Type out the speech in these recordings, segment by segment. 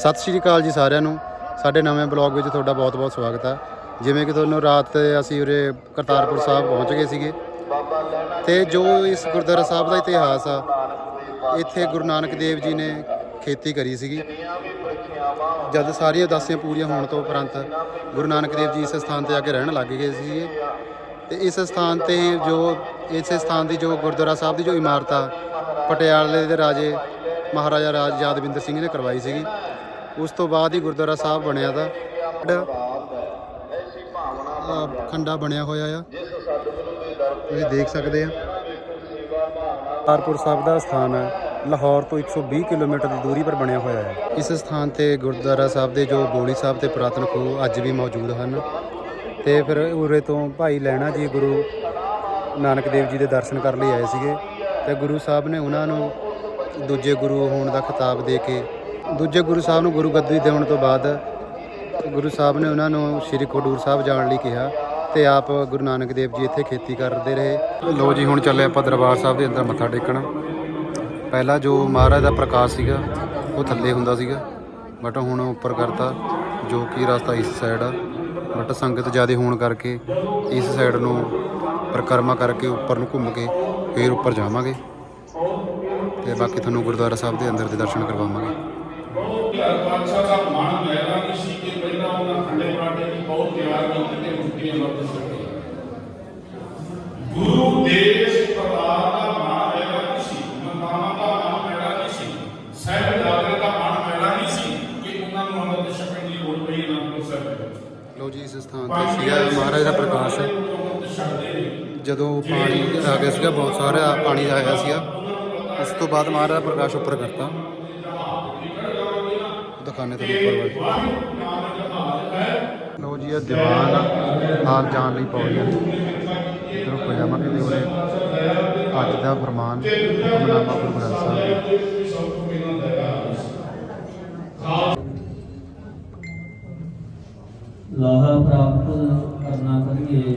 ਸਤਿ ਸ਼੍ਰੀ ਅਕਾਲ ਜੀ ਸਾਰਿਆਂ ਨੂੰ। ਸਾਡੇ ਨਵੇਂ ਬਲੌਗ ਵਿੱਚ ਤੁਹਾਡਾ ਬਹੁਤ-ਬਹੁਤ ਸਵਾਗਤ ਹੈ। ਜਿਵੇਂ ਕਿ ਤੁਹਾਨੂੰ ਰਾਤ ਅਸੀਂ ਉਰੇ ਕਰਤਾਰਪੁਰ ਸਾਹਿਬ ਪਹੁੰਚ ਗਏ ਸੀਗੇ। ਤੇ ਜੋ ਇਸ ਗੁਰਦੁਆਰਾ ਸਾਹਿਬ ਦਾ ਇਤਿਹਾਸ ਆ, ਇੱਥੇ ਗੁਰੂ ਨਾਨਕ ਦੇਵ ਜੀ ਨੇ ਖੇਤੀ ਕਰੀ ਸੀਗੀ। ਜਦ ਸਾਰੀਆਂ ਉਦਾਸੀਆਂ ਪੂਰੀਆਂ ਹੋਣ ਤੋਂ ਉਪਰੰਤ ਗੁਰੂ ਨਾਨਕ ਦੇਵ ਜੀ ਇਸ ਸਥਾਨ ਤੇ ਆ ਕੇ ਰਹਿਣ ਲੱਗ ਗਏ ਸੀਗੇ। ਤੇ ਇਸ ਸਥਾਨ ਤੇ ਜੋ, ਇਸ ਸਥਾਨ ਦੀ ਜੋ ਗੁਰਦੁਆਰਾ ਸਾਹਿਬ ਦੀ ਜੋ ਇਮਾਰਤ ਆ ਪਟਿਆਲੇ ਦੇ ਰਾਜੇ ਮਹਾਰਾਜਾ ਰਾਜ ਯਾਦਵਿੰਦਰ ਸਿੰਘ ਨੇ ਕਰਵਾਈ ਸੀਗੀ। ਉਸ ਤੋਂ ਬਾਅਦ ਹੀ ਗੁਰਦੁਆਰਾ ਸਾਹਿਬ ਬਣਿਆ ਦਾ। ਖੰਡਾ ਬਣਿਆ ਹੋਇਆ ਆ। ਤੁਸੀਂ ਦੇਖ ਸਕਦੇ ਆ। ਤਾਰਪੁਰ ਸਾਹਿਬ ਦਾ ਸਥਾਨ ਹੈ ਲਾਹੌਰ ਤੋਂ 120 ਕਿਲੋਮੀਟਰ ਦੀ ਦੂਰੀ ਪਰ ਬਣਿਆ ਹੋਇਆ ਹੈ ਇਸ ਸਥਾਨ ਤੇ ਗੁਰਦੁਆਰਾ ਸਾਹਿਬ ਦੇ ਜੋ ਬੋਲੀ ਸਾਹਿਬ ਤੇ ਪੁਰਾਤਨ ਖੂਹ ਅੱਜ ਵੀ ਮੌਜੂਦ ਹਨ। ਤੇ ਫਿਰ ਉਰੇ ਤੋਂ ਭਾਈ ਲੈਣਾ ਜੀ ਗੁਰੂ ਨਾਨਕ ਦੇਵ ਜੀ ਦੇ ਦਰਸ਼ਨ ਕਰਨ ਲਈ ਆਏ ਸੀਗੇ। ਤੇ ਗੁਰੂ ਸਾਹਿਬ ਨੇ ਉਹਨਾਂ ਨੂੰ ਦੂਜੇ ਗੁਰੂ ਹੋਣ ਦਾ ਖਿਤਾਬ ਦੇ ਕੇ ਦੂਜੇ ਗੁਰੂ ਸਾਹਿਬ ਨੂੰ ਗੁਰੂ ਗੱਦੀ ਦੇਣ ਤੋਂ ਬਾਅਦ ਗੁਰੂ ਸਾਹਿਬ ਨੇ ਉਹਨਾਂ ਨੂੰ ਸ੍ਰੀ ਖਡੂਰ ਸਾਹਿਬ ਜਾਣ ਲਈ ਕਿਹਾ ਤੇ ਆਪ ਗੁਰੂ ਨਾਨਕ ਦੇਵ ਜੀ ਇੱਥੇ ਖੇਤੀ ਕਰਦੇ ਰਹੇ। ਲੋ ਜੀ, ਹੁਣ ਚੱਲੇ ਆਪਾਂ ਦਰਬਾਰ ਸਾਹਿਬ ਦੇ ਅੰਦਰ ਮੱਥਾ ਟੇਕਣ। ਪਹਿਲਾਂ ਜੋ ਮਹਾਰਾਜ ਦਾ ਪ੍ਰਕਾਸ਼ ਸੀਗਾ, ਉਹ ਥੱਲੇ ਹੁੰਦਾ ਸੀਗਾ। ਬਟ ਹੁਣ ਉੱਪਰ ਕਰਤਾ, ਜੋ ਕਿ ਰਸਤਾ ਇਸ ਸਾਈਡ ਆ। ਬਟ ਸੰਗਤ ਜ਼ਿਆਦਾ ਹੋਣ ਕਰਕੇ ਇਸ ਸਾਈਡ ਨੂੰ ਪਰਿਕਰਮਾ ਕਰਕੇ ਉੱਪਰ ਨੂੰ ਘੁੰਮ ਕੇ ਫੇਰ ਉੱਪਰ ਜਾਵਾਂਗੇ। ਤੇ ਬਾਕੀ ਤੁਹਾਨੂੰ ਗੁਰਦੁਆਰਾ ਸਾਹਿਬ ਦੇ ਅੰਦਰ ਦੇ ਦਰਸ਼ਨ ਕਰਵਾਵਾਂਗੇ। ਬਾਦਸ਼ਾਹ ਦਾ ਮਨ ਲੈਣਾ ਨਹੀਂ ਸੀ ਕਿ ਪਹਿਲਾਂ ਉਹਨਾਂ ਖੰਡੇ ਬਾਟੇ ਦੀ ਬਹੁਤ ਤਿਆਰ ਕੀਤੀ ਤੇ ਮੁਕਤੀਆਂ ਲੱਭ ਸਕੇ। ਗੁਰੂ ਦੇਸ਼ ਪਰਿਵਾਰ ਦਾ ਮਨ ਲੈਣਾ ਨਹੀਂ ਸੀ ਮਕਾਨਾਂ ਦਾ ਮਨ ਲੈਣਾ ਨਹੀਂ ਸੀ ਸਹਿਬ ਦਾਦੇ ਦਾ ਮਨ ਲੈਣਾ ਨਹੀਂ ਸੀ ਕਿ ਉਹਨਾਂ ਨੂੰ ਅੰਮ੍ਰਿਤ ਛਕਣ ਦੀ ਲੋੜ ਪਈ ਸਾਹਿਬ ਦੇ ਵਿੱਚ ਲੋ ਜੀ ਇਸ ਸਥਾਨ ਤੇ ਸੀਗਾ ਮਹਾਰਾਜ ਦਾ ਪ੍ਰਕਾਸ਼। ਜਦੋਂ ਪਾਣੀ ਆ ਗਿਆ ਸੀਗਾ ਬਹੁਤ ਸਾਰਾ ਪਾਣੀ ਆਇਆ ਸੀਗਾ। ਉਸ ਤੋਂ ਬਾਅਦ ਮਹਾਰਾਜ ਪ੍ਰਕਾਸ਼ ਉੱਪਰ ਕਰਤਾ। ਦਿਖਾਣੇ ਤੁਹਾਨੂੰ ਉੱਪਰ ਵਾਲੀ। ਲੋ ਜੀ ਇਹ ਦੀਵਾਨ ਹਾਲ ਜਾਣ ਲਈ ਪੌੜੀਆਂ ਇਧਰੋਂ ਪਜਾਮਾ ਕਿਤੇ ਉਰੇ ਅੱਜ ਦਾ ਫਰਮਾਨ ਹੁਕਮਨਾਮਾ ਗੁਰੂ ਗ੍ਰੰਥ ਸਾਹਿਬ ਜੀ। ਲਾਹਾ ਪ੍ਰਾਪਤ ਕਰਨਾ ਕਰੀਏ।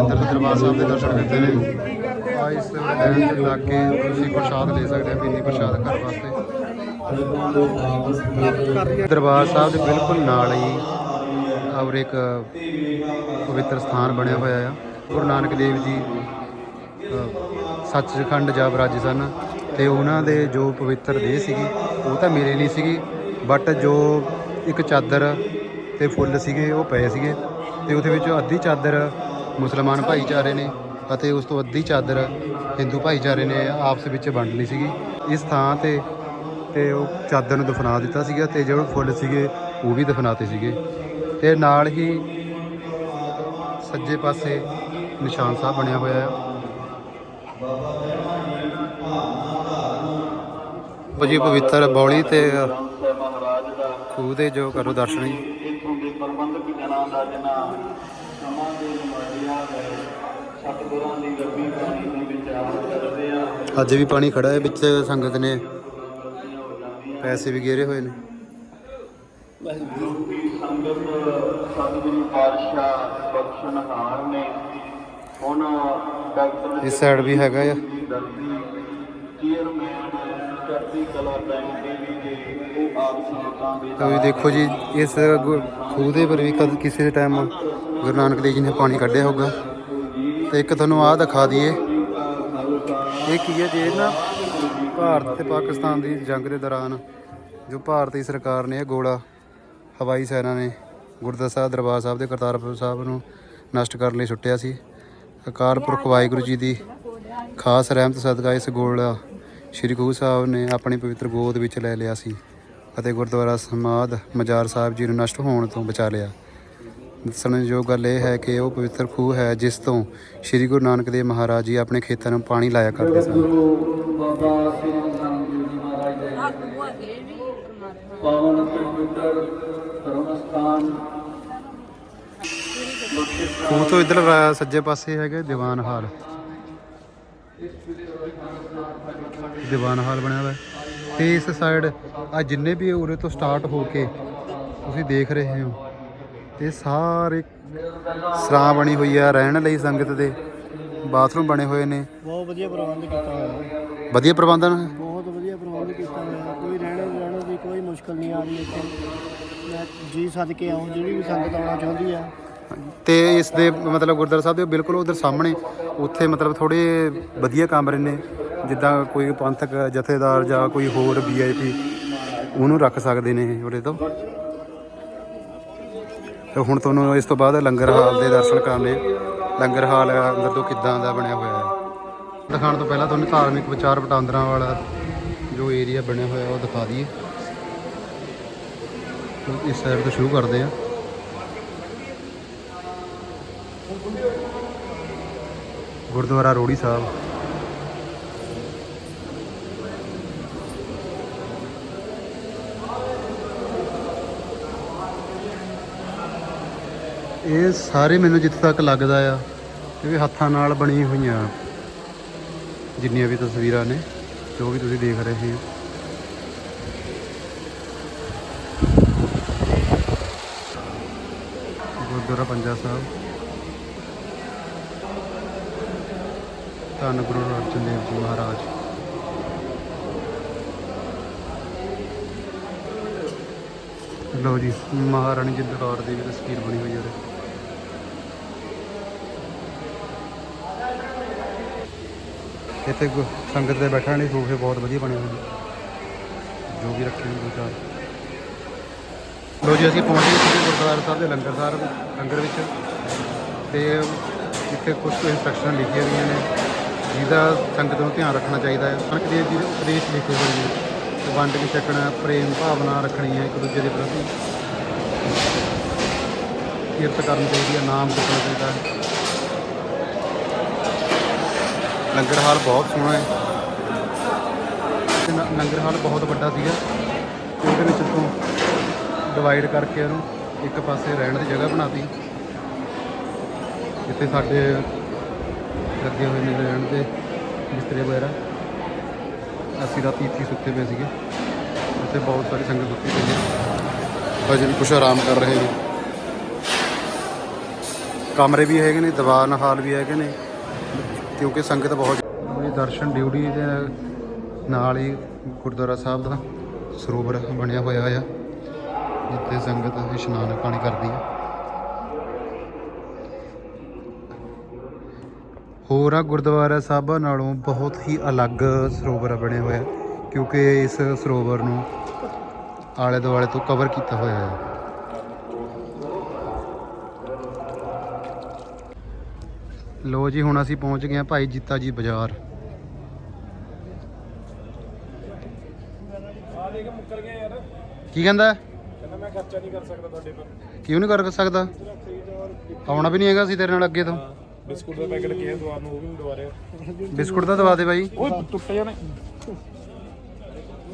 ਅੰਦਰ ਦੇ ਦਰਬਾਰ ਸਾਹਿਬ ਦੇ ਦਰਸ਼ਨ ਕੀਤੇ ਨੇ। ਇਸ ਲਾਈਨ ਲਾ ਕੇ ਤੁਸੀਂ ਪ੍ਰਸ਼ਾਦ ਲੈ ਸਕਦੇ ਆ ਪੀਣੀ ਪ੍ਰਸ਼ਾਦ ਘਰ ਵਾਸਤੇ। ਦਰਬਾਰ ਸਾਹਿਬ ਦੇ ਬਿਲਕੁਲ ਨਾਲ ਹੀ ਔਰ ਇੱਕ ਪਵਿੱਤਰ ਸਥਾਨ ਬਣਿਆ ਹੋਇਆ ਆ। ਗੁਰੂ ਨਾਨਕ ਦੇਵ ਜੀ ਸੱਚਖੰਡ ਜਾ ਵਿਰਾਜੇ ਸਨ ਤੇ ਉਹਨਾਂ ਦੇ ਜੋ ਪਵਿੱਤਰ ਦੇਹ ਸੀਗੀ, ਉਹ ਤਾਂ ਮੇਰੇ ਲਈ ਸੀਗੀ ਬਟ ਜੋ ਇੱਕ ਚਾਦਰ ਤੇ ਫੁੱਲ ਸੀਗੇ, ਉਹ ਪਏ ਸੀਗੇ ਤੇ ਉਹਦੇ ਵਿੱਚ ਅੱਧੀ ਚਾਦਰ ਮੁਸਲਮਾਨ ਭਾਈਚਾਰੇ ਨੇ ਅਤੇ ਉਸ ਤੋਂ ਅੱਧੀ ਚਾਦਰ ਹਿੰਦੂ ਭਾਈਚਾਰੇ ਨੇ ਆਪਸ ਵਿੱਚ ਵੰਡ ਲਈ ਸੀਗੀ। ਇਸ ਥਾਂ ਤੇ ਤੇ ਉਹ ਚਾਦਰ ਨੂੰ ਦਫਨਾ ਦਿੱਤਾ ਸੀਗਾ ਤੇ ਜਿਹੜੇ ਫੁੱਲ ਸੀਗੇ, ਉਹ ਵੀ ਦਫਨਾਤੇ ਸੀਗੇ। ਤੇ ਨਾਲ ਹੀ ਸੱਜੇ ਪਾਸੇ ਨਿਸ਼ਾਨ ਸਾਹਿਬ ਬਣਿਆ ਹੋਇਆ ਆ। ਜੀ ਪਵਿੱਤਰ ਬੌਲੀ ਤੇ ਖੂਹ ਦੇ ਜੋ ਕਰੋ ਦਰਸ਼ਨ। ਜੀ ਇੱਥੋਂ ਦੇ ਪ੍ਰਬੰਧਕ ਜਨਾਂ ਦਾ ਜਿਨ੍ਹਾਂ ਸਮਾਂ ਦੇ ਨਮਾਜ਼ੀਆਂ ਹੈ ਸਤਿਗੁਰਾਂ ਦੀ ਰੱਬੀ ਬਾਣੀ ਦੇ ਵਿਚਾਰ ਕਰਦੇ ਆ ਅੱਜ ਵੀ ਪਾਣੀ ਖੜਾ ਹੈ ਵਿੱਚ ਸੰਗਤ ਨੇ। ਪੈਸੇ ਵੀ ਗੇਰੇ ਹੋਏ ਨੇ। ਗੁਰੂ ਦੀ ਸੰਗਤ ਸਤਿਗੁਰੂ ਪਾਤਸ਼ਾਹ ਬਖਸ਼ਣਹਾਰ ਨੇ। ਉਹਨਾਂ ਡਾਕਟਰ ਇਸ ਸਾਈਡ ਵੀ ਹੈਗਾ ਆ। ਤਾਂ ਦੇਖੋ ਜੀ ਇਸ ਖੂਹ ਦੇ ਪਰ ਵੀ ਕਦ ਕਿਸੇ ਟਾਈਮ ਗੁਰੂ ਨਾਨਕ ਦੇਵ ਜੀ ਨੇ ਪਾਣੀ ਕੱਢਿਆ ਹੋਊਗਾ। ਤੇ ਇੱਕ ਤੁਹਾਨੂੰ ਆਹ ਦਿਖਾ ਦਈਏ। ਇਹ ਕੀ ਹੈ ਜੇ? ਨਾ ਭਾਰਤ ਤੇ ਪਾਕਿਸਤਾਨ ਦੀ ਜੰਗ ਦੇ ਦੌਰਾਨ ਜੋ ਭਾਰਤੀ ਸਰਕਾਰ ਨੇ ਇਹ ਗੋਲਾ ਹਵਾਈ ਸੈਨਾ ਨੇ ਗੁਰਦੁਆਰਾ ਸਾਹਿਬ, ਦਰਬਾਰ ਸਾਹਿਬ ਦੇ ਕਰਤਾਰਪੁਰ ਸਾਹਿਬ ਨੂੰ ਨਸ਼ਟ ਕਰਨ ਲਈ ਸੁੱਟਿਆ ਸੀ। ਅਕਾਲ ਪੁਰਖ ਵਾਹਿਗੁਰੂ ਜੀ ਦੀ ਖਾਸ ਰਹਿਮਤ ਸਦਕਾ ਇਸ ਗੋਲਾ ਸ਼੍ਰੀ ਗੁਰੂ ਸਾਹਿਬ ਨੇ ਆਪਣੀ ਪਵਿੱਤਰ ਗੋਦ ਵਿੱਚ ਲੈ ਲਿਆ ਸੀ ਅਤੇ ਗੁਰਦੁਆਰਾ ਸਮਾਧ ਮਜਾਰ ਸਾਹਿਬ ਜੀ ਨੂੰ ਨਸ਼ਟ ਹੋਣ ਤੋਂ ਬਚਾ ਲਿਆ। ਦੱਸਣਯੋਗ ਗੱਲ ਇਹ ਹੈ ਕਿ ਉਹ ਪਵਿੱਤਰ ਖੂਹ ਹੈ ਜਿਸ ਤੋਂ ਸ਼੍ਰੀ ਗੁਰੂ ਨਾਨਕ ਦੇਵ ਮਹਾਰਾਜ ਜੀ ਆਪਣੇ ਖੇਤਾਂ ਨੂੰ ਪਾਣੀ ਲਾਇਆ ਕਰਦੇ ਸਨ। ਗੁਰੂ ਬਾਬਾ ਸ੍ਰੀ ਨਾਨਕ ਦੇਵ ਜੀ ਮਹਾਰਾਜ ਦੇ ਪਾਵਨ ਤੇ ਪਵਿੱਤਰ ਧਰਮ ਸਥਾਨ ਖੂਹ ਤੋਂ ਇਧਰ ਸੱਜੇ ਪਾਸੇ ਹੈਗੇ ਦੀਵਾਨ ਹਾਲ। ਦੀਵਾਨ ਹਾਲ ਬਣਿਆ ਹੋਇਆ ਹੈ। ਤੇ ਇਸ ਸਾਈਡ ਆ ਜਿੰਨੇ ਵੀ ਉਰੇ ਤੋਂ ਸਟਾਰਟ ਹੋ ਕੇ ਤੁਸੀਂ ਦੇਖ ਰਹੇ ਹੋ ਤੇ ਸਾਰੇ ਸਰਾਂ ਬਣੀ ਹੋਈ ਆ ਰਹਿਣ ਲਈ ਸੰਗਤ ਦੇ। ਬਾਥਰੂਮ ਬਣੇ ਹੋਏ ਨੇ। ਬਹੁਤ ਵਧੀਆ ਪ੍ਰਬੰਧ ਕੀਤਾ ਹੋਇਆ। ਹੈ ਵਧੀਆ ਪ੍ਰਬੰਧ ਹਨ ਬਹੁਤ ਵਧੀਆ ਪ੍ਰਬੰਧ ਕੀਤਾ ਹੋਇਆ। ਕੋਈ ਰਹਿਣ ਰਹਿਣ ਦੀ ਕੋਈ ਮੁਸ਼ਕਲ ਨਹੀਂ ਆ ਰਹੀ ਇੱਥੇ। ਮੈਂ ਜੀ ਸਦਕੇ ਆਉਂ ਜਿਹੜੀ ਵੀ ਸੰਗਤ ਆਉਣਾ ਚਾਹੁੰਦੀ ਆ। ਤੇ ਇਸ ਦੇ ਮਤਲਬ ਗੁਰਦੁਆਰਾ ਸਾਹਿਬ ਦੇ ਬਿਲਕੁਲ ਉਧਰ ਸਾਹਮਣੇ ਉੱਥੇ ਮਤਲਬ ਥੋੜੇ ਵਧੀਆ ਕਮਰੇ ਨੇ। ਜਿੱਦਾਂ ਕੋਈ ਪੰਥਕ ਜਥੇਦਾਰ ਜਾਂ ਕੋਈ ਹੋਰ ਵੀਆਈਪੀ ਉਹਨੂੰ ਰੱਖ ਸਕਦੇ ਨੇ ਉਰੇ ਤੋਂ। ਤੇ ਹੁਣ ਤੁਹਾਨੂੰ ਇਸ ਤੋਂ ਬਾਅਦ ਲੰਗਰ ਹਾਲ ਦੇ ਦਰਸ਼ਨ ਕਰਾਉਣੇ ਲੰਗਰ ਹਾਲ ਅੰਦਰ ਤੋਂ ਕਿੱਦਾਂ ਦਾ ਬਣਿਆ ਹੋਇਆ ਹੈ। ਦਿਖਾਉਣ ਤੋਂ ਪਹਿਲਾਂ ਤੁਹਾਨੂੰ ਧਾਰਮਿਕ ਵਿਚਾਰ ਵਟਾਂਦਰਾਂ ਵਾਲਾ ਜੋ ਏਰੀਆ ਬਣਿਆ ਹੋਇਆ ਉਹ ਦਿਖਾ ਦਈਏ। ਇਸ ਸਾਈਡ ਤੋਂ ਸ਼ੁਰੂ ਕਰਦੇ ਆ ਗੁਰਦੁਆਰਾ ਰੋੜੀ ਸਾਹਿਬ। ਇਹ ਸਾਰੇ ਮੈਨੂੰ ਜਿੱਥੇ ਤੱਕ ਲੱਗਦਾ ਆ ਇਹ ਵੀ ਹੱਥਾਂ ਨਾਲ ਬਣੀ ਹੋਈਆਂ ਜਿੰਨੀਆਂ ਵੀ ਤਸਵੀਰਾਂ ਨੇ, ਜੋ ਵੀ ਤੁਸੀਂ ਦੇਖ ਰਹੇ ਹੋ। ਗੁਰਦੁਆਰਾ ਪੰਜਾ ਸਾਹਿਬ। ਧੰਨ ਗੁਰੂ ਅਰਜਨ ਦੇਵ ਜੀ ਮਹਾਰਾਜ। ਲਓ ਜੀ, ਮਹਾਰਾਣੀ ਜਿੰਦ ਕੌਰ ਦੀ ਵੀ ਤਸਵੀਰ ਬਣੀ ਹੋਈ ਹੈ ਇੱਥੇ ਗੁ- ਸੰਗਤ ਦੇ ਬੈਠਣ ਲਈ ਸੋਫੇ ਬਹੁਤ ਵਧੀਆ ਬਣੇ ਹੋਏ ਨੇ। ਜੋ ਵੀ ਰੱਖੇ ਨੇ ਦੋ ਚਾਰ। ਲੋ ਜੀ, ਅਸੀਂ ਪਹੁੰਚ ਗਏ ਸੀ ਗੁਰਦੁਆਰਾ ਸਾਹਿਬ ਦੇ ਲੰਗਰ ਸਾਹਿਬ ਲੰਗਰ ਵਿੱਚ। ਤੇ ਇੱਥੇ ਕੁਝ ਕੁ ਲਿਖੀਆਂ ਹੋਈਆਂ ਨੇ, ਜਿਹਦਾ ਸੰਗਤ ਨੂੰ ਧਿਆਨ ਰੱਖਣਾ ਚਾਹੀਦਾ ਹੈ। ਨਾਨਕ ਦੇਵ ਜੀ ਉਪਦੇਸ਼ ਲਿਖੇ ਹੋਏ ਨੇ ਵੰਡ ਕੇ ਛਕਣਾ, ਪ੍ਰੇਮ ਭਾਵਨਾ ਰੱਖਣੀ ਹੈ ਇੱਕ ਦੂਜੇ ਦੇ ਪ੍ਰਤੀ। ਕਿਰਤ ਕਰਨੀ ਚਾਹੀਦੀ ਹੈ ਨਾਮ ਜਪਣਾ ਚਾਹੀਦਾ ਹੈ। ਲੰਗਰ ਹਾਲ ਬਹੁਤ ਸੋਹਣਾ ਹੈ। ਲੰਗਰ ਹਾਲ ਬਹੁਤ ਵੱਡਾ ਸੀਗਾ। ਤੇ ਉਹਦੇ ਵਿੱਚ ਤੋਂ ਡਿਵਾਈਡ ਕਰਕੇ ਉਹਨੂੰ ਇੱਕ ਪਾਸੇ ਰਹਿਣ ਦੀ ਜਗ੍ਹਾ ਬਣਾਤੀ। ਜਿੱਥੇ ਸਾਡੇ ਲੱਗੇ ਹੋਏ ਨੇ ਰਹਿਣ ਦੇ ਬਿਸਤਰੇ ਵਗੈਰਾ। ਅਸੀਂ ਰਾਤੀ ਇੱਥੇ ਸੁੱਤੇ ਪਏ ਸੀਗੇ। ਉੱਥੇ ਬਹੁਤ ਸਾਰੀ ਸੰਗਤ ਸੁੱਤੀ ਪਈ ਹੈ। ਭਜਨ ਕੁਛ ਆਰਾਮ ਕਰ ਰਹੇ ਨੇ। ਕਮਰੇ ਵੀ ਹੈਗੇ ਨੇ, ਦੀਵਾਨ ਹਾਲ ਵੀ ਹੈਗੇ ਨੇ। ਕਿਉਂਕਿ ਸੰਗਤ ਬਹੁਤ ਇਹ ਦਰਸ਼ਨ ਡਿਊਟੀ ਦੇ ਨਾਲ ਹੀ ਗੁਰਦੁਆਰਾ ਸਾਹਿਬ ਦਾ ਸਰੋਵਰ ਬਣਿਆ ਹੋਇਆ ਆ, ਜਿੱਥੇ ਸੰਗਤ ਇਸ਼ਨਾਨ ਪਾਣੀ ਕਰਦੀ ਹੈ ਹੋਰਾਂ ਗੁਰਦੁਆਰਾ ਸਾਹਿਬਾਂ ਨਾਲੋਂ ਬਹੁਤ ਹੀ ਅਲੱਗ ਸਰੋਵਰ ਬਣਿਆ ਹੋਇਆ, ਕਿਉਂਕਿ ਇਸ ਸਰੋਵਰ ਨੂੰ ਆਲੇ ਦੁਆਲੇ ਤੋਂ ਕਵਰ ਕੀਤਾ ਹੋਇਆ ਹੈ ਲੋ ਜੀ ਹੁਣ ਅਸੀਂ ਪਹੁੰਚ ਗਏ ਹਾਂ ਭਾਈ ਜੀਤਾ ਜੀ ਬਾਜ਼ਾਰ। ਕੀ ਕਹਿੰਦਾ? ਕਹਿੰਦਾ ਮੈਂ ਖਰਚਾ ਨਹੀਂ ਕਰ ਸਕਦਾ ਤੁਹਾਡੇ ਪਰ ਕਿਉਂ ਨਹੀਂ ਕਰ ਸਕਦਾ? ਆਉਣਾ ਵੀ ਨਹੀਂ ਹੈਗਾ ਅਸੀਂ ਤੇਰੇ ਨਾਲ ਅੱਗੇ ਤੋਂ। ਬਿਸਕੁਟ ਦਾ ਪੈਕਟ ਕਿਹਾ ਦਵਾਰ ਨੂੰ ਉਹ ਵੀ ਨਹੀਂ ਦਵਾ ਰਿਹਾ। ਬਿਸਕੁਟ ਦਾ ਦਵਾ ਦੇ ਬਾਈ। ਓਏ ਟੁੱਟ ਜਾਣੇ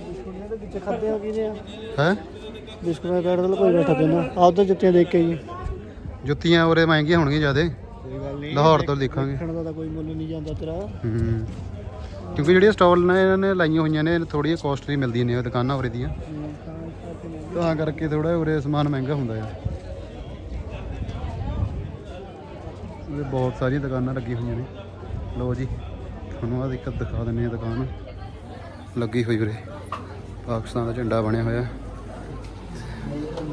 ਬਿਸਕੁਟਾਂ ਦੇ ਵਿੱਚ ਖਾਦੇ ਹੋ? ਆ ਹੈ ਬਿਸਕੁਟਾਂ ਦਾ ਪੈਕਟ ਕੋਈ ਬੈਠਾ ਪੈਣਾ ਆਪ ਤਾਂ ਜੁੱਤੀਆਂ ਦੇਖ ਕੇ ਜੀ ਜੁੱਤੀਆਂ ਉਰੇ ਮਹਿੰਗੀਆਂ ਹੋਣਗੀਆਂ ਜ਼ਿਆਦੇ। ਕੋਈ ਗੱਲ ਨਹੀਂ। ਲਾਹੌਰ ਤੋਂ ਦੇਖਾਂਗੇ। ਦੇਖਣ ਦਾ ਤਾਂ ਕੋਈ ਮੁੱਲ ਨਹੀਂ ਜਾਂਦਾ ਤੇਰਾ। ਹੂੰ। ਕਿਉਂਕਿ ਜਿਹੜੀਆਂ ਸਟਾਲ ਨੇ ਇਹਨਾਂ ਨੇ ਲਾਈਆਂ ਹੋਈਆਂ ਨੇ ਥੋੜੀਆਂ ਕਾਸਟਲੀ ਮਿਲਦੀਆਂ ਨੇ ਉਹ ਦੁਕਾਨਾਂ ਉਰੇ ਦੀਆਂ। ਤਾਂ ਕਰਕੇ ਥੋੜਾ ਉਰੇ ਸਮਾਨ ਮਹਿੰਗਾ ਹੁੰਦਾ ਆ। ਉਰੇ ਬਹੁਤ ਸਾਰੀਆਂ ਦੁਕਾਨਾਂ ਲੱਗੀਆਂ ਹੋਈਆਂ ਨੇ। ਲਓ ਜੀ ਤੁਹਾਨੂੰ ਆਹ ਇੱਕ ਦਿਖਾ ਦਿੰਨੇ ਆ ਦੁਕਾਨ। ਲੱਗੀ ਹੋਈ ਉਰੇ। ਪਾਕਿਸਤਾਨ ਦਾ ਝੰਡਾ ਬਣਿਆ ਹੋਇਆ।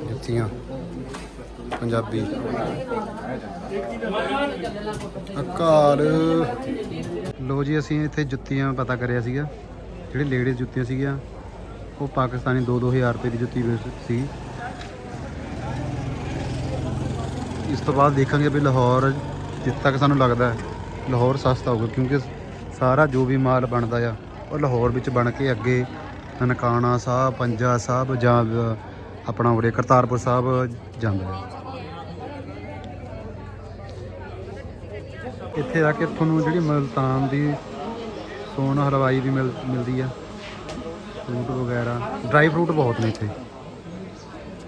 ਜੁੱਤੀਆਂ। ਪੰਜਾਬੀ। ਘਰ। ਲੋ ਜੀ, ਅਸੀਂ ਇੱਥੇ ਜੁੱਤੀਆਂ ਪਤਾ ਕਰਿਆ ਸੀਗਾ। ਜਿਹੜੀ ਲੇਡੀਜ਼ ਜੁੱਤੀਆਂ ਸੀਗੀਆਂ, ਉਹ ਪਾਕਿਸਤਾਨੀ 2-2000 ਰੁਪਏ ਦੀ ਜੁੱਤੀ ਸੀ ਇਸ ਤੋਂ ਬਾਅਦ ਦੇਖਾਂਗੇ ਵੀ ਲਾਹੌਰ, ਜਿੱਥੇ ਤੱਕ ਸਾਨੂੰ ਲੱਗਦਾ ਹੈ, ਲਾਹੌਰ ਸਸਤਾ ਹੋਊਗਾ, ਕਿਉਂਕਿ ਸਾਰਾ ਜੋ ਵੀ ਮਾਲ ਬਣਦਾ ਆ, ਉਹ ਲਾਹੌਰ ਵਿੱਚ ਬਣ ਕੇ ਅੱਗੇ ਨਨਕਾਣਾ ਸਾਹਿਬ, ਪੰਜਾ ਸਾਹਿਬ ਜਾਂ ਆਪਣਾ ਉਰੇ ਕਰਤਾਰਪੁਰ ਸਾਹਿਬ ਜਾਂਦਾ ਹੈ। ਇੱਥੇ ਆ ਕੇ ਤੁਹਾਨੂੰ ਜਿਹੜੀ ਮਲਤਾਨ ਦੀ ਸੋਨ ਹਲਵਾਈ ਵੀ ਮਿਲ ਮਿਲਦੀ ਆ ਫਰੂਟ ਵਗੈਰਾ ਡਰਾਈ ਫਰੂਟ ਬਹੁਤ ਨੇ ਇੱਥੇ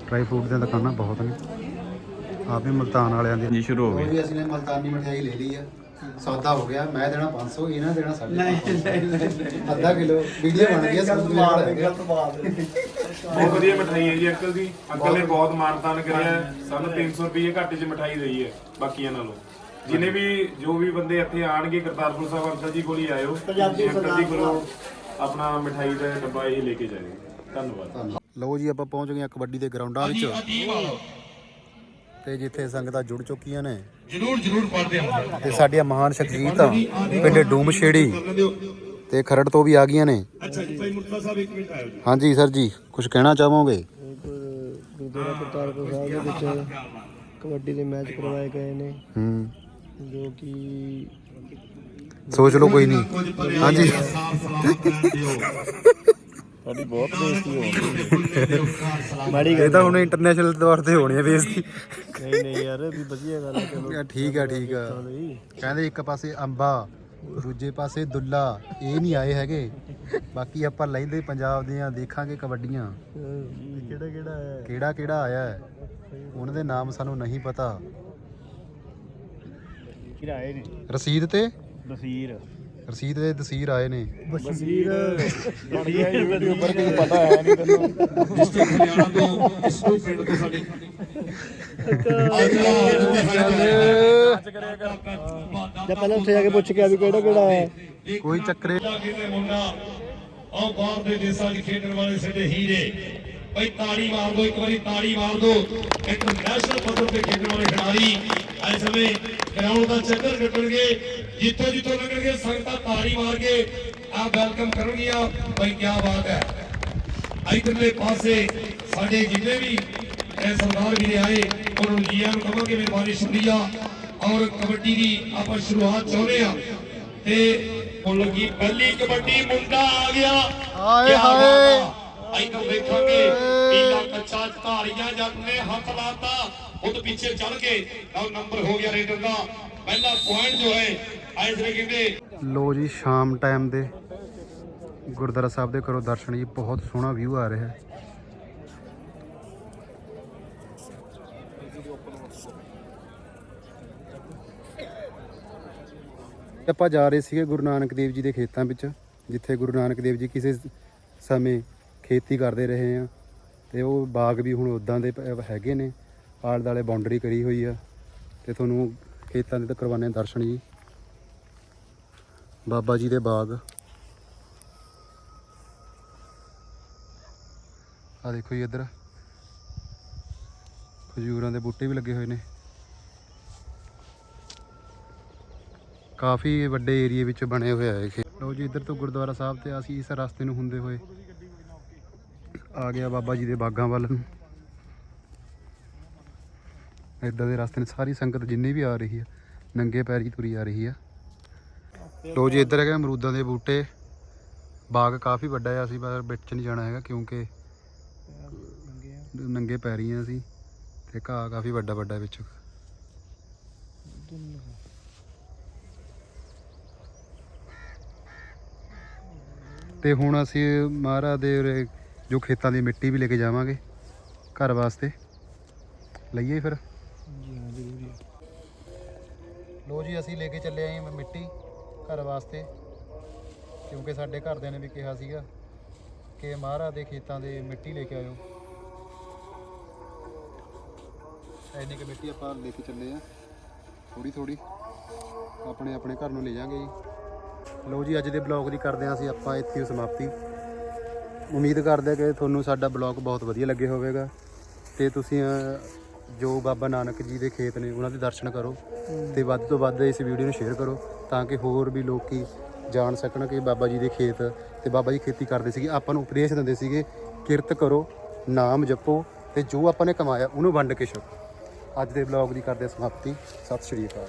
ਡਰਾਈ ਫਰੂਟ ਦੀਆਂ ਦੁਕਾਨਾਂ ਬਹੁਤ ਨੇ ਆ ਵੀ ਮਲਤਾਨ ਵਾਲਿਆਂ ਦੀ ਜੀ ਸ਼ੁਰੂ ਹੋ ਵੀ ਅਸੀਂ ਨੇ ਮਲਤਾਨੀ ਮਠਿਆਈ ਲੈ ਲਈ ਆ ਸੌਦਾ ਹੋ ਗਿਆ ਮੈਂ ਦੇਣਾ 500 ਇਹਨਾਂ ਦੇਣਾ 550 ਨਹੀਂ ਨਹੀਂ ਅੱਧਾ ਕਿਲੋ ਵੀਡੀਓ ਬਣ ਗਈ ਸਭ ਤੋਂ ਗਲਤ ਬਾਤ ਬਹੁਤ ਵਧੀਆ ਮਠਾਈ ਹੈ ਜੀ ਅੰਕਲ ਦੀ ਅੰਕਲ ਨੇ ਬਹੁਤ ਮਾਨਤਾਨ ਕਰਿਆ। ਸਾਨੂੰ 300 ਰੁਪਏ ਘੱਟ 'ਚ ਮਠਾਈ ਦਈ ਹੈ ਬਾਕੀਆਂ ਨਾਲੋਂ ਜਿਨੇ ਵੀ ਜੋ ਵੀ ਬੰਦੇ ਇੱਥੇ ਆਣਗੇ ਕਰਤਾਰਪੁਰ ਸਾਹਿਬ ਅੰਕਲ ਜੀ ਕੋਲ ਹੀ ਆਇਓ। ਪੰਜਾਬੀ ਅੰਕਲ ਜੀ ਕੋਲੋਂ ਆਪਣਾ ਮਠਾਈ ਦਾ ਡੱਬਾ ਇਹ ਲੈ ਕੇ ਜਾਏ ਧੰਨਵਾਦ। ਲਓ ਜੀ ਆਪਾਂ ਪਹੁੰਚ ਗਏ ਕਬੱਡੀ ਦੇ ਗਰਾਊਂਡਾਂ ਵਿੱਚ। ਤੇ ਜਿੱਥੇ ਸੰਗਤਾਂ ਜੁੜ ਚੁੱਕੀਆਂ ਨੇ। ਜਰੂਰ ਜਰੂਰ ਪੜਦੇ ਹਾਂ। ਤੇ ਸਾਡੀਆਂ ਮਹਾਨ ਸ਼ਖਸੀਅਤਾਂ ਪਿੰਡ ਡੂਮ ਛੇੜੀ ਤੇ ਖਰੜ ਤੋਂ ਵੀ ਆ ਗਈਆਂ ਨੇ। ਅੱਛਾ ਜੀ ਭਾਈ ਮੁਰਤਜ਼ਾ ਸਾਹਿਬ ਇੱਕ ਮਿੰਟ ਆਇਓ ਜੀ। ਹਾਂਜੀ ਸਰ ਜੀ ਕੁਝ ਕਹਿਣਾ ਚਾਹੋਗੇ? ਗੁਰਦੁਆਰਾ ਕਰਤਾਰਪੁਰ ਸਾਹਿਬ ਦੇ ਵਿੱਚ ਕਬੱਡੀ ਦੇ ਮੈਚ ਕਰਵਾਏ ਗਏ ਨੇ। ਹੂੰ। ਜੋ ਕਿ ਸੋਚ ਲਓ ਕੋਈ ਨਹੀਂ। ਹਾਂਜੀ। ਮਾੜੀ ਇਹ ਤਾਂ ਹੁਣ ਇੰਟਰਨੈਸ਼ਨਲ ਤੌਰ ਤੇ ਹੋਣੀ ਹੈ ਬੇਇੱਜ਼ਤੀ। ਨਹੀਂ ਨਹੀਂ ਯਾਰ ਵੀ ਵਧੀਆ ਗੱਲ ਹੈ ਚਲੋ। ਠੀਕ ਆ ਠੀਕ ਆ। ਕਹਿੰਦੇ ਇੱਕ ਪਾਸੇ ਅੰਬਾ ਦੂਜੇ ਪਾਸੇ ਦੁੱਲਾ ਇਹ ਨਹੀਂ ਆਏ ਹੈਗੇ। ਬਾਕੀ ਆਪਾਂ ਲੈਂਦੇ ਪੰਜਾਬ ਦੀਆਂ ਦੇਖਾਂਗੇ ਕਬੱਡੀਆਂ। ਕਿਹੜਾ ਕਿਹੜਾ ਹੈ? ਕਿਹੜਾ ਕਿਹੜਾ ਆਇਆ ਹੈ? ਉਹਨਾਂ ਦੇ ਨਾਮ ਸਾਨੂੰ ਨਹੀਂ ਪਤਾ। ਨੇ। ਰਸੀਦ ਤੇ? ਬਸੀਰ ਰਸੀਦ ਦੇ ਤਸਵੀਰ ਆਏ ਨੇ। ਬਸੀਰ ਬੜੀਆ ਯੂਟਿਊਬਰ ਕੋਈ ਪਤਾ ਹੈ ਨਹੀਂ ਤੈਨੂੰ। ਡਿਸਟ੍ਰਿਕਟ ਹਰਿਆਣਾ ਤੋਂ ਇਸ ਤੋਂ ਪਿੰਡ ਤੋਂ ਸਾਡੇ। ਜਾਂ ਪਹਿਲਾਂ ਉੱਥੇ ਜਾ ਕੇ ਪੁੱਛ ਕੇ ਆ ਵੀ ਕਿਹੜਾ ਕਿਹੜਾ ਹੈ। ਕੋਈ ਚੱਕਰੇ ਆਹ ਬਾਹਰ ਦੇ ਦੇਸ਼ਾਂ 'ਚ ਖੇਡਣ ਵਾਲੇ ਸਾਡੇ ਹੀਰੇ। ਬਈ ਤਾੜੀ ਮਾਰ ਦੋ ਇੱਕ ਵਾਰੀ ਤਾੜੀ ਮਾਰ ਦੋ। ਇੰਟਰਨੈਸ਼ਨਲ ਪੱਧਰ ਤੇ ਖੇਡਣ ਵਾਲੇ ਖਿਡਾਰੀ ਇਸ ਸਮੇਂ ਗਰਾਊਂਡ ਦਾ ਚੱਕਰ ਕੱਟਣਗੇ। ਜਿੱਥੋਂ ਜਿੱਥੋਂ ਲੱਗਣਗੇ ਸੰਗਤਾਂ ਤਾੜੀ ਮਾਰ ਕੇ ਆ ਵੈਲਕਮ ਕਰਨਗੀਆਂ। ਬਈ ਕੀ ਬਾਤ ਹੈ। ਇਧਰਲੇ ਪਾਸੇ ਸਾਡੇ ਜਿੰਨੇ ਵੀ ਇਹ ਸਰਦਾਰ ਵੀਰੇ ਆਏ ਉਹਨਾਂ ਨੂੰ ਜੀਆਂ ਨੂੰ ਕਹਾਂਗੇ ਮਿਹਰਬਾਨੀ ਸ਼ੁਕਰੀਆ ਔਰ ਕਬੱਡੀ ਦੀ ਆਪਾਂ ਸ਼ੁਰੂਆਤ ਚਾਹੁੰਦੇ ਆ ਤੇ ਹੁਣ ਲੱਗੀ ਪਹਿਲੀ ਕਬੱਡੀ ਮੁੰਡਾ ਆ ਗਿਆ। ਹਾਏ ਹਾਏ। ਆ। ਇੱਧਰ ਵੇਖਾਂਗੇ ਪੀਲਾ ਕੱਚਾ ਧਾਰੀਆਂ ਜੱਟ ਨੇ ਹੱਥ ਲਾਤਾ। ਉਹਦੇ ਪਿੱਛੇ ਚੜ ਕੇ ਤਾਂ ਨੰਬਰ ਹੋ ਗਿਆ ਰੇਡਰ ਦਾ। ਪਹਿਲਾ ਪੁਆਇੰਟ ਜੋ ਹੈ ਆਇਸ ਨੇ ਕਹਿੰਦੇ ਲੋ ਜੀ, ਸ਼ਾਮ ਟਾਈਮ ਦੇ ਗੁਰਦੁਆਰਾ ਸਾਹਿਬ ਦੇ ਕਰੋ ਦਰਸ਼ਨ ਜੀ, ਬਹੁਤ ਸੋਹਣਾ ਵਿਊ ਆ ਰਿਹਾ ਹੈ। ਆਪਾਂ ਜਾ ਰਹੇ ਸੀਗੇ ਗੁਰੂ ਨਾਨਕ ਦੇਵ ਜੀ ਦੇ ਖੇਤਾਂ ਵਿੱਚ, ਜਿੱਥੇ ਗੁਰੂ ਨਾਨਕ ਦੇਵ ਜੀ ਕਿਸੇ ਸਮੇਂ ਖੇਤੀ ਕਰਦੇ ਰਹੇ ਆ। ਤੇ ਉਹ ਬਾਗ ਵੀ ਹੁਣ ਉਦਾਂ ਦੇ ਹੈਗੇ ਨੇ। ਆਲੇ ਦੁਆਲੇ ਬਾਉਂਡਰੀ ਕਰੀ ਹੋਈ ਆ ਤੇ ਤੁਹਾਨੂੰ ਖੇਤਾਂ ਦੇ ਤਾਂ ਕਰਵਾਨੇ ਦਰਸ਼ਨ ਜੀ। ਬਾਬਾ ਜੀ ਦੇ ਬਾਗ। ਆ ਦੇਖੋ ਜੀ ਇੱਧਰ। ਖਜੂਰਾਂ ਦੇ ਬੂਟੇ ਵੀ ਲੱਗੇ ਹੋਏ ਨੇ। ਕਾਫੀ ਵੱਡੇ ਏਰੀਏ ਵਿੱਚ ਬਣੇ ਹੋਇਆ ਹੈ ਇਹ ਲਓ ਜੀ, ਇੱਧਰ ਤੋਂ ਗੁਰਦੁਆਰਾ ਸਾਹਿਬ ਤੇ ਅਸੀਂ ਇਸ ਰਸਤੇ ਨੂੰ ਹੁੰਦੇ ਹੋਏ ਆ ਗਿਆ ਬਾਬਾ ਜੀ ਦੇ ਬਾਗਾਂ ਵੱਲ ਨੂੰ। ਇੱਦਾਂ ਦੇ ਰਸਤੇ ਨੇ, ਸਾਰੀ ਸੰਗਤ ਜਿੰਨੀ ਵੀ ਆ ਰਹੀ ਆ, ਨੰਗੇ ਪੈਰੀ ਤੁਰੀ ਆ ਰਹੀ ਆ। ਲੋ ਜੀ, ਇੱਧਰ ਹੈਗਾ ਅਮਰੂਦਾਂ ਦੇ ਬੂਟੇ। ਬਾਗ ਕਾਫੀ ਵੱਡਾ ਆ, ਅਸੀਂ ਪਰ ਵਿੱਚ ਨਹੀਂ ਜਾਣਾ ਹੈਗਾ ਕਿਉਂਕਿ ਨੰਗੇ ਪੈਰੀ ਆ ਅਸੀਂ, ਤੇ ਘਾਹ ਕਾਫੀ ਵੱਡਾ ਵੱਡਾ ਵਿੱਚ। ਤੇ ਹੁਣ ਅਸੀਂ ਮਹਾਰਾਜ ਦੇ ਉਰੇ ਜੋ ਖੇਤਾਂ ਦੀ ਮਿੱਟੀ ਵੀ ਲੈ ਕੇ ਜਾਵਾਂਗੇ, ਘਰ ਵਾਸਤੇ। ਲਈਏ ਫਿਰ। ਜੀ ਹਾਂ, ਜ਼ਰੂਰੀ ਲੋ ਜੀ, ਅਸੀਂ ਲੈ ਕੇ ਚੱਲੇ ਆਂ ਮਿੱਟੀ ਘਰ ਵਾਸਤੇ, ਕਿਉਂਕਿ ਸਾਡੇ ਘਰਦਿਆਂ ਨੇ ਵੀ ਕਿਹਾ ਸੀਗਾ ਕਿ ਮਹਾਰਾਜ ਦੇ ਖੇਤਾਂ ਦੇ ਮਿੱਟੀ ਲੈ ਕੇ ਆਇਓ। ਐਨੀ ਕਿ ਮਿੱਟੀ ਆਪਾਂ ਲੈ ਕੇ ਚੱਲੇ ਆ ਥੋੜੀ ਥੋੜੀ ਆਪਣੇ ਆਪਣੇ ਘਰ ਨੂੰ ਲੈ ਜਾਾਂਗੇ ਜੀ। ਲੋ ਜੀ, ਅੱਜ ਦੇ ਬਲੌਗ ਦੀ ਕਰਦੇ ਹਾਂ ਅਸੀਂ, ਆਪਾਂ ਇੱਥੇ ਹੀ ਸਮਾਪਤੀ। ਉਮੀਦ ਕਰਦੇ ਹਾਂ ਕਿ ਤੁਹਾਨੂੰ ਸਾਡਾ ਬਲੌਗ ਬਹੁਤ ਵਧੀਆ ਲੱਗੇ ਹੋਵੇਗਾ। ਤੇ ਤੁਸੀਂ ਜੋ ਬਾਬਾ ਨਾਨਕ ਜੀ ਦੇ ਖੇਤ ਨੇ ਉਹਨਾਂ ਦੇ ਦਰਸ਼ਨ ਕਰੋ ਤੇ ਵੱਧ ਤੋਂ ਵੱਧ ਇਸ ਵੀਡੀਓ ਨੂੰ ਸ਼ੇਅਰ ਕਰੋ ਤਾਂ ਕਿ ਹੋਰ ਵੀ ਲੋਕੀ ਜਾਣ ਸਕਣ ਕਿ ਬਾਬਾ ਜੀ ਦੇ ਖੇਤ ਤੇ ਬਾਬਾ ਜੀ ਖੇਤੀ ਕਰਦੇ ਸੀਗੇ। ਆਪਾਂ ਨੂੰ ਉਪਦੇਸ਼ ਦਿੰਦੇ ਸੀਗੇ, ਕਿਰਤ ਕਰੋ, ਨਾਮ ਜਪੋ ਤੇ ਜੋ ਆਪਾਂ ਨੇ ਕਮਾਇਆ ਉਹਨੂੰ ਵੰਡ ਕੇ ਛਕੋ। ਅੱਜ ਦੇ ਬਲੌਗ ਦੀ ਕਰਦੇ ਸਮਾਪਤੀ। ਸਤਿ ਸ਼੍ਰੀ ਅਕਾਲ।